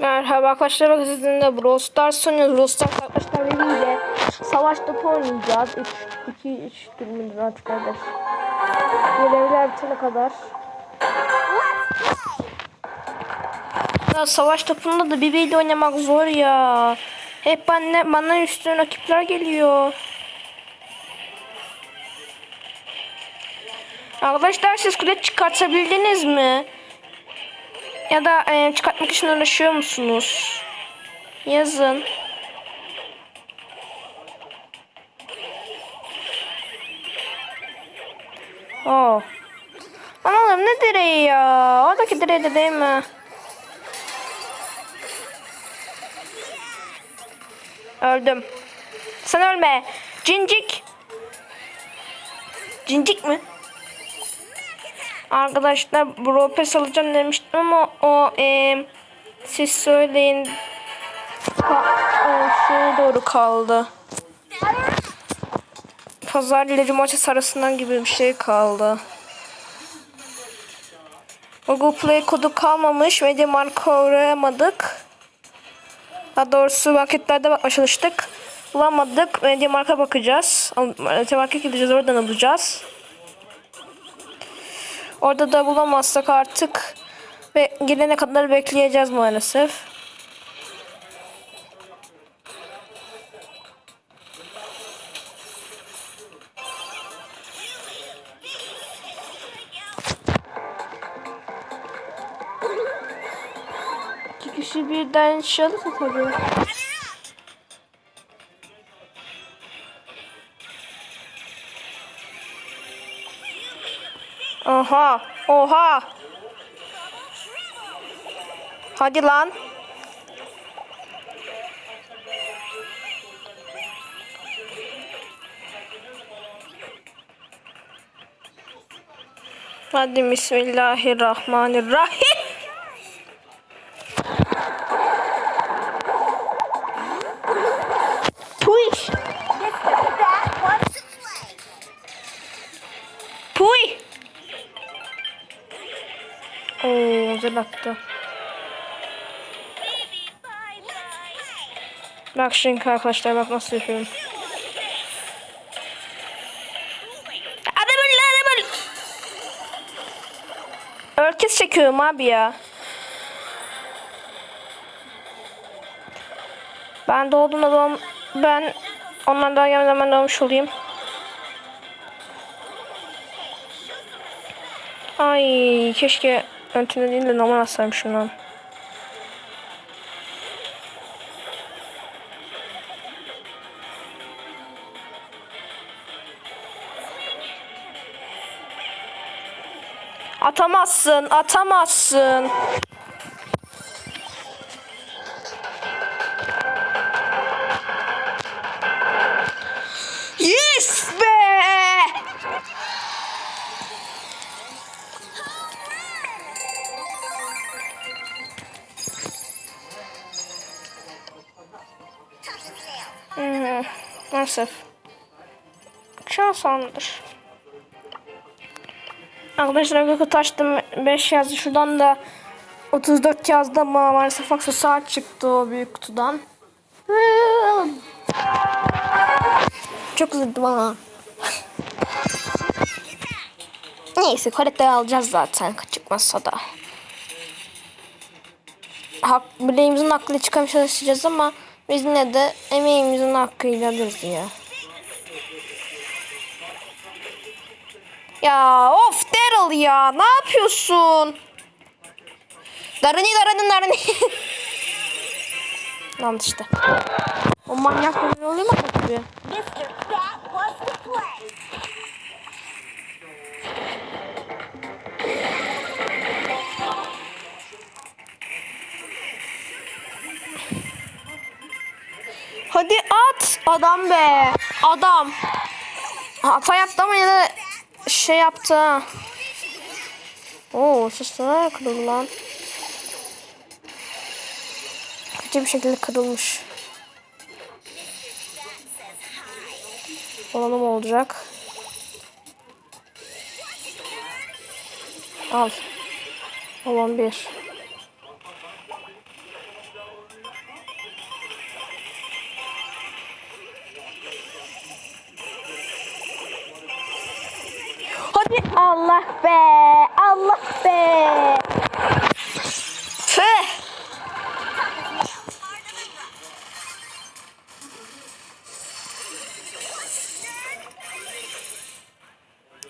Merhaba arkadaşlar bak sizinle Brawl Stars oynuyoruz. Brawl Stars arkadaşlar biriyle savaş topu oynayacağız. 2 3 günümüz artık kardeş. Görevler bitene kadar. Ya savaş topunda da birbiriyle oynamak zor ya. Hep bana, bana üstüne rakipler geliyor. Arkadaşlar siz kule çıkartabildiniz mi? Ya da e, çıkartmak için uğraşıyor musunuz? Yazın. Oh. Anladım ne direği ya? Oradaki direği de değil mi? Öldüm. Sen ölme. Cincik. Cincik mi? Arkadaşlar Brawl Pass alacağım demiştim ama o e, siz söyleyin o şeye doğru kaldı. Pazar ile cumartesi arasından gibi bir şey kaldı. Google Play kodu kalmamış. Mediamarkt'a uğrayamadık. Daha doğrusu marketlerde bakmaya çalıştık. Bulamadık. Mediamarkt'a bakacağız. Mediamarkt'a gideceğiz. Oradan alacağız. Orada da bulamazsak artık ve gelene kadar bekleyeceğiz maalesef. İki kişi birden alırsa tabii. Oha, oha. Hadi lan. Hadi Bismillahirrahmanirrahim. Oo, güzel attı. Bak şimdi arkadaşlar bak nasıl yapıyorum. Hadi böyle. Örkez çekiyorum abi ya. Ben doğduğumda doğum ben onlardan ben doğmuş olayım. Ay keşke Öntüne değil de normal atsayım şundan. Atamazsın, atamazsın. Maalesef. Şans anıdır. Arkadaşlar bir kutu açtım. 5 yazdı. Şuradan da 34 yazdı ama maalesef aksesuar çıktı o büyük kutudan. Çok üzüldüm ama. Neyse kolektörü alacağız zaten çıkmazsa da. Hak, bileğimizin hakkıyla çıkamaya çalışacağız ama biz yine de emeğimizin hakkıyla alırız ya. Ya of Daryl ya ne yapıyorsun? Darını darını darını. Lan işte. O manyak oluyor mu? Mr. Fat wants. Adam be. Adam. Hata yaptı ama yine şey yaptı. Oo sesler kırıldı lan. Kötü bir şekilde kırılmış. Olanım olacak. Al. Olan bir. Allah be. Allah be. Tüh.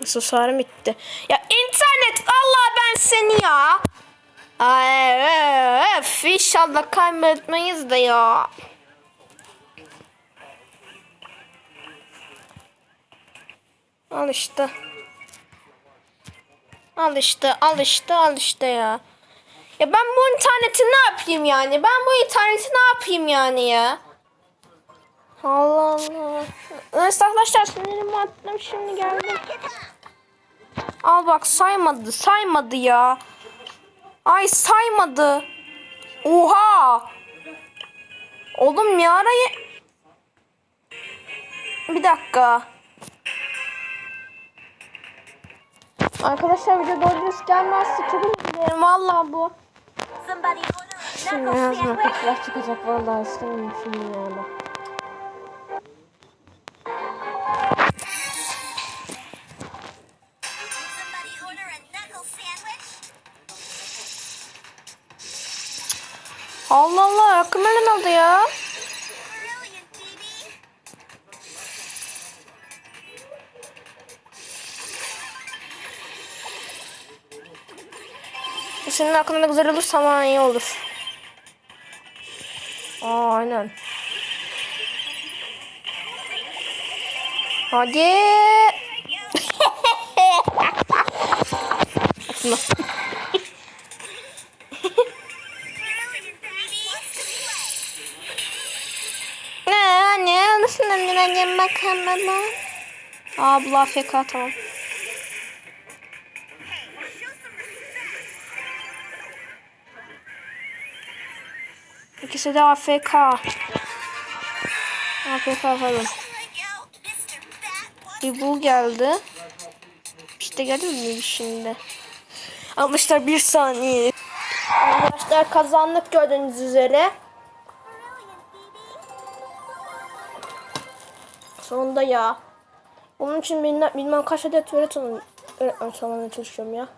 Susarım bitti. Ya internet Allah ben seni ya. Ay, öf, inşallah kaybetmeyiz de ya. Al işte. Al işte, al işte, al işte ya. Ya ben bu interneti ne yapayım yani? Ben bu interneti ne yapayım yani ya? Allah Allah. Neyse arkadaşlar sinirim attım şimdi geldim. Al bak saymadı, saymadı ya. Ay saymadı. Oha. Oğlum ne ara ye- Bir dakika. Arkadaşlar video doğru dürüst gelmezse çok üzülürüm valla bu. Şimdi sandwich. kaçlar çıkacak vallahi istemiyorum şimdi yani. Allah Allah akım nereden aldı ya? Senin aklında güzel olursa ama iyi olur. Aa, aynen. Hadi. Play? Ne anne alırsın annene bakalım baba. Abla AFK tamam. İkisi de AFK. AFK One. Bir bu geldi. İşte geldi mi şimdi? Arkadaşlar bir saniye. Arkadaşlar kazandık gördüğünüz üzere. Sonunda ya. Bunun için bilmem, bilmem kaç adet öğretmen, öğretmen çalışıyorum ya.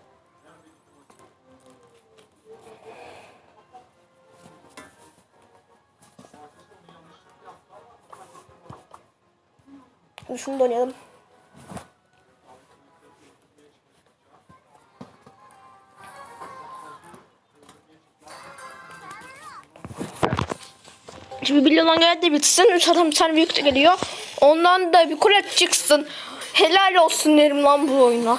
Hadi Şunu da oynayalım. Şimdi bir milyon gel de bitsin. Zaten bir tane büyük de geliyor. Ondan da bir kule çıksın. Helal olsun derim lan bu oyuna.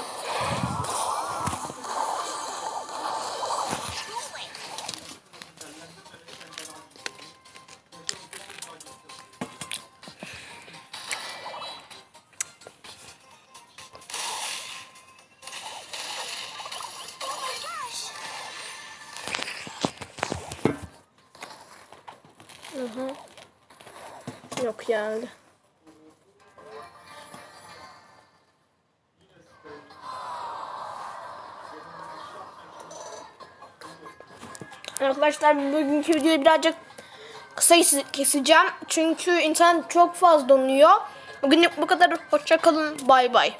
Yani. Arkadaşlar bugünkü videoyu birazcık kısa kes- keseceğim. Çünkü internet çok fazla donuyor. Bugünlük bu kadar. Hoşçakalın. Bay bay.